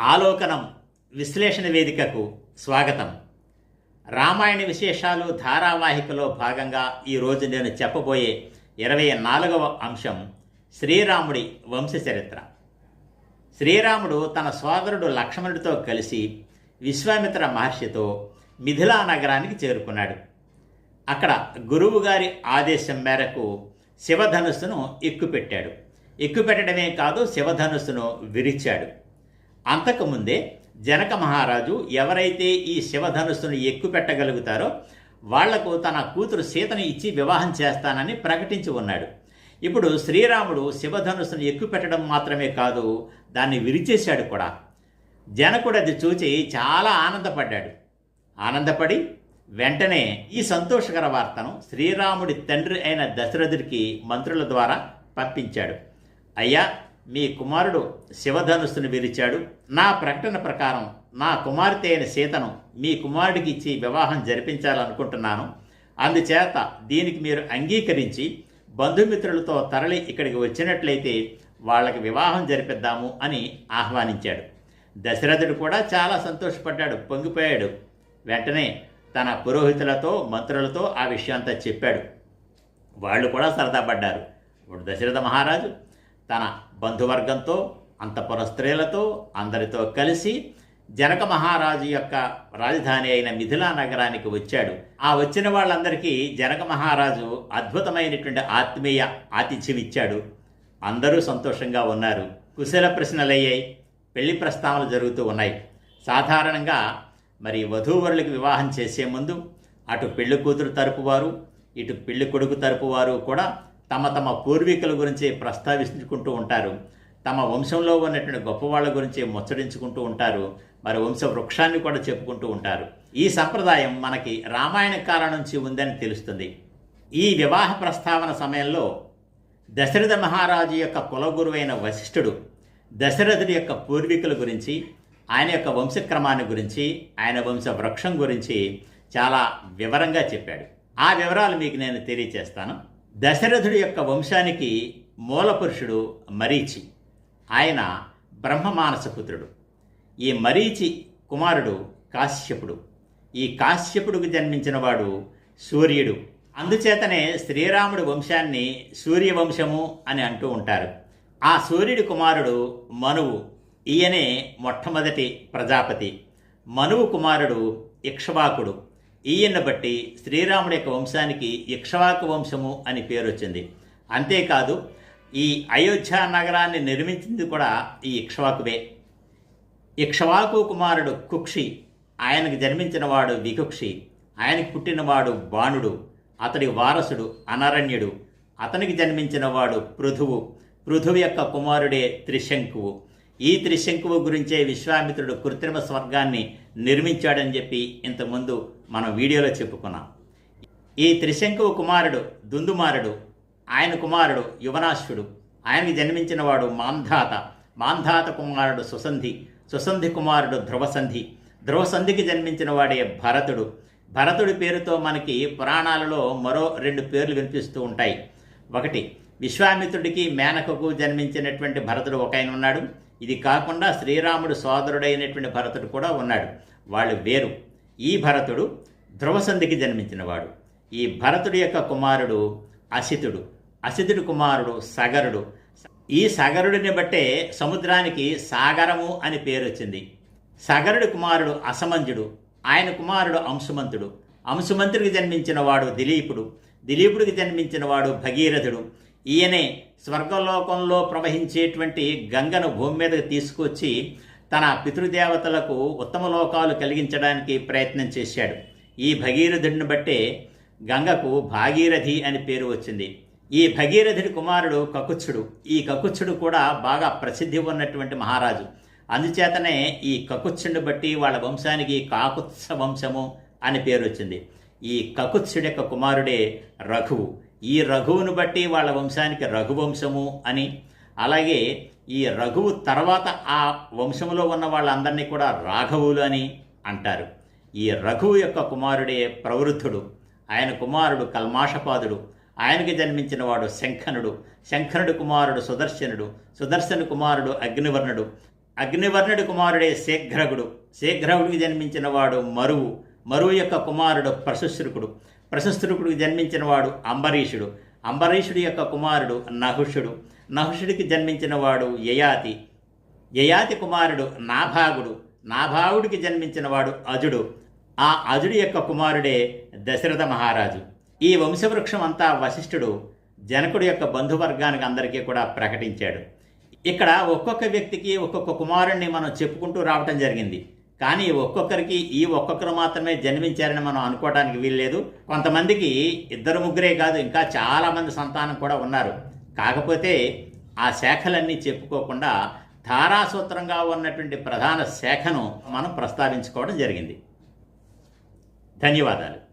ఆలోకనం విశ్లేషణ వేదికకు స్వాగతం. రామాయణ విశేషాలు ధారావాహికలో భాగంగా ఈరోజు నేను చెప్పబోయే ఇరవై నాలుగవ అంశం శ్రీరాముడి వంశచరిత్ర శ్రీరాముడు తన సోదరుడు లక్ష్మణుడితో కలిసి విశ్వామిత్ర మహర్షితో మిథిలా నగరానికి చేరుకున్నాడు. అక్కడ గురువుగారి ఆదేశం మేరకు శివధనుస్సును ఎక్కుపెట్టాడు. ఎక్కుపెట్టడమే కాదు శివధనుస్సును విరిచాడు. అంతకుముందే జనక మహారాజు ఎవరైతే ఈ శివధనుస్సును ఎక్కుపెట్టగలుగుతారో వాళ్ళకు తన కూతురు సీతను ఇచ్చి వివాహం చేస్తానని ప్రకటించి ఉన్నాడు. ఇప్పుడు శ్రీరాముడు శివధనుస్సును ఎక్కుపెట్టడం మాత్రమే కాదు దాన్ని విరిచేశాడు కూడా. జనకుడు అది చూచి చాలా ఆనందపడ్డాడు. ఆనందపడి వెంటనే ఈ సంతోషకర వార్తను శ్రీరాముడి తండ్రి అయిన దశరథుడికి మంత్రుల ద్వారా పంపించాడు. అయ్యా మీ కుమారుడు శివధనుస్సును విరిచాడు నా ప్రకటన ప్రకారం నా కుమార్తె అయిన సీతను మీ కుమారుడికి ఇచ్చి వివాహం జరిపించాలనుకుంటున్నాను. అందుచేత దీనికి మీరు అంగీకరించి బంధుమిత్రులతో తరలి ఇక్కడికి వచ్చినట్లయితే వాళ్ళకి వివాహం జరిపిద్దాము అని ఆహ్వానించాడు. దశరథుడు కూడా చాలా సంతోషపడ్డాడు పొంగిపోయాడు. వెంటనే తన పురోహితులతో మంత్రులతో ఆ విషయం చెప్పాడు. వాళ్ళు కూడా సరదా పడ్డారు. ఇప్పుడు దశరథ మహారాజు తన బంధువర్గంతో అంతపుర స్త్రీలతో అందరితో కలిసి జనక మహారాజు యొక్క రాజధాని అయిన మిథిలా నగరానికి వచ్చాడు. ఆ వచ్చిన వాళ్ళందరికీ జనక మహారాజు అద్భుతమైనటువంటి ఆత్మీయ ఆతిథ్యం ఇచ్చాడు. అందరూ సంతోషంగా ఉన్నారు. కుశల ప్రశ్నలయ్యాయి. పెళ్ళి ప్రస్తావనలు జరుగుతూ ఉన్నాయి. సాధారణంగా మరి వధూవరులకు వివాహం చేసే ముందు అటు పెళ్ళి కూతురు తరపు వారు ఇటు పెళ్ళి కొడుకు తరపు వారు కూడా తమ తమ పూర్వీకుల గురించి ప్రస్తావించుకుంటూ ఉంటారు. తమ వంశంలో ఉన్నటువంటి గొప్పవాళ్ళ గురించి ముచ్చడించుకుంటూ ఉంటారు. మరి వంశ వృక్షాన్ని కూడా చెప్పుకుంటూ ఉంటారు. ఈ సంప్రదాయం మనకి రామాయణ కాలం నుంచి ఉందని తెలుస్తుంది. ఈ వివాహ ప్రస్తావన సమయంలో దశరథ మహారాజు యొక్క కులగురువైన వశిష్ఠుడు దశరథుడి యొక్క పూర్వీకుల గురించి ఆయన యొక్క వంశక్రమాన్ని గురించి ఆయన వంశ వృక్షం గురించి చాలా వివరంగా చెప్పాడు. ఆ వివరాలు మీకు నేను తెలియచేస్తాను. దశరథుడి యొక్క వంశానికి మూలపురుషుడు మరీచి. ఆయన బ్రహ్మమానసపుత్రుడు ఈ మరీచి కుమారుడు కాశ్యపుడు. ఈ కాశ్యపుడికి జన్మించినవాడు సూర్యుడు. అందుచేతనే శ్రీరాముడి వంశాన్ని సూర్యవంశము అని అంటూ ఉంటారు. ఆ సూర్యుడి కుమారుడు మనువు. ఈయనే మొట్టమొదటి ప్రజాపతి. మనువు కుమారుడు ఇక్ష్వాకుడు. ఈయన్ని బట్టి శ్రీరాముడి యొక్క వంశానికి ఇక్ష్వాకు వంశము అని పేరు వచ్చింది. అంతేకాదు ఈ అయోధ్య నగరాన్ని నిర్మించింది కూడా ఈ ఇక్ష్వాకువే ఇక్ష్వాకు కుమారుడు కుక్షి ఆయనకు జన్మించినవాడు వికుక్షి ఆయనకు పుట్టినవాడు బాణుడు అతడి వారసుడు అనరణ్యుడు అతనికి జన్మించినవాడు పృథువు పృథువు యొక్క కుమారుడే త్రిశంకువు. ఈ త్రిశంకువు గురించే విశ్వామిత్రుడు కృత్రిమ స్వర్గాన్ని నిర్మించాడని చెప్పి ఇంతకుముందు మనం వీడియోలో చెప్పుకున్నాం. ఈ త్రిశంకువు కుమారుడు దుందుమారుడు ఆయన కుమారుడు యువనాశ్వుడు. ఆయనకి జన్మించినవాడు మాంధాత. మాంధాత కుమారుడు సుసంధి. సుసంధి కుమారుడు ధ్రువసంధి. ధ్రువసంధికి జన్మించిన వాడే భరతుడు. భరతుడి పేరుతో మనకి పురాణాలలో మరో రెండు పేర్లు వినిపిస్తూ ఉంటాయి. ఒకటి విశ్వామిత్రుడికి మేనకకు జన్మించినటువంటి భరతుడు ఒక ఆయన ఉన్నాడు. ఇది కాకుండా శ్రీరాముడు సోదరుడైనటువంటి భరతుడు కూడా ఉన్నాడు. వాళ్ళు వేరు. ఈ భరతుడు ధ్రువసంధికి జన్మించినవాడు. ఈ భరతుడి యొక్క కుమారుడు అసితుడు. అసితుడి కుమారుడు సగరుడు. ఈ సగరుడిని బట్టే సముద్రానికి సాగరము అని పేరు వచ్చింది సగరుడి కుమారుడు అసమంజుడు. ఆయన కుమారుడు అంశుమంతుడు. అంశుమంతుడికి జన్మించిన వాడు దిలీపుడు. దిలీపుడికి జన్మించిన వాడు భగీరథుడు. ఈయనే స్వర్గలోకంలో ప్రవహించేటువంటి గంగను భూమి మీదకి తీసుకొచ్చి తన పితృదేవతలకు ఉత్తమ లోకాలు కలిగించడానికి ప్రయత్నం చేశాడు. ఈ భగీరథుడిని బట్టే గంగకు భాగీరథి అని పేరు వచ్చింది. ఈ భగీరథుడి కుమారుడు కకుచ్చుడు ఈ కకుచ్చుడు కూడా బాగా ప్రసిద్ధి ఉన్నటువంటి మహారాజు. అందుచేతనే ఈ కకుత్సుని బట్టి వాళ్ళ వంశానికి కాకుత్స వంశము అని పేరు వచ్చింది. ఈ కకుత్సుడి యొక్క కుమారుడే రఘువు. ఈ రఘువును బట్టి వాళ్ళ వంశానికి రఘువంశము అని అలాగే ఈ రఘువు తర్వాత ఆ వంశంలో ఉన్న వాళ్ళందరినీ కూడా రాఘవులు అని అంటారు. ఈ రఘువు యొక్క కుమారుడే ప్రవృద్ధుడు. ఆయన కుమారుడు కల్మాషపాదుడు. ఆయనకి జన్మించిన వాడు శంఖనుడు. శంఖనుడు కుమారుడు సుదర్శనుడు. సుదర్శన కుమారుడు అగ్నివర్ణుడు. అగ్నివర్ణుడి కుమారుడే శీఘ్రగుడు. శీఘ్రగుడికి జన్మించిన వాడు మరువు. మరువు యొక్క కుమారుడు ప్రశుశ్రుకుడు ప్రశుశ్రుకుడికి జన్మించిన వాడు అంబరీషుడు. అంబరీషుడి యొక్క కుమారుడు నహుషుడు. నహుషుడికి జన్మించిన వాడు యయాతి. యయాతి కుమారుడు నాభాగుడు. నాభాగుడికి జన్మించిన వాడు అజుడు. ఆ అజుడి యొక్క కుమారుడే దశరథ మహారాజు. ఈ వంశవృక్షం అంతా వశిష్ఠుడు జనకుడు యొక్క బంధువర్గానికి అందరికీ కూడా ప్రకటించాడు. ఇక్కడ ఒక్కొక్క వ్యక్తికి ఒక్కొక్క కుమారుణ్ణి మనం చెప్పుకుంటూ రావటం జరిగింది. కానీ ఒక్కొక్కరికి ఈ ఒక్కొక్కరు మాత్రమే జన్మించారని మనం అనుకోవడానికి వీల్లేదు. కొంతమందికి ఇద్దరు ముగ్గురే కాదు ఇంకా చాలామంది సంతానం కూడా ఉన్నారు. కాకపోతే ఆ శాఖలన్నీ చెప్పుకోకుండా ధారాసూత్రంగా ఉన్నటువంటి ప్రధాన శాఖను మనం ప్రస్తావించుకోవడం జరిగింది. ధన్యవాదాలు.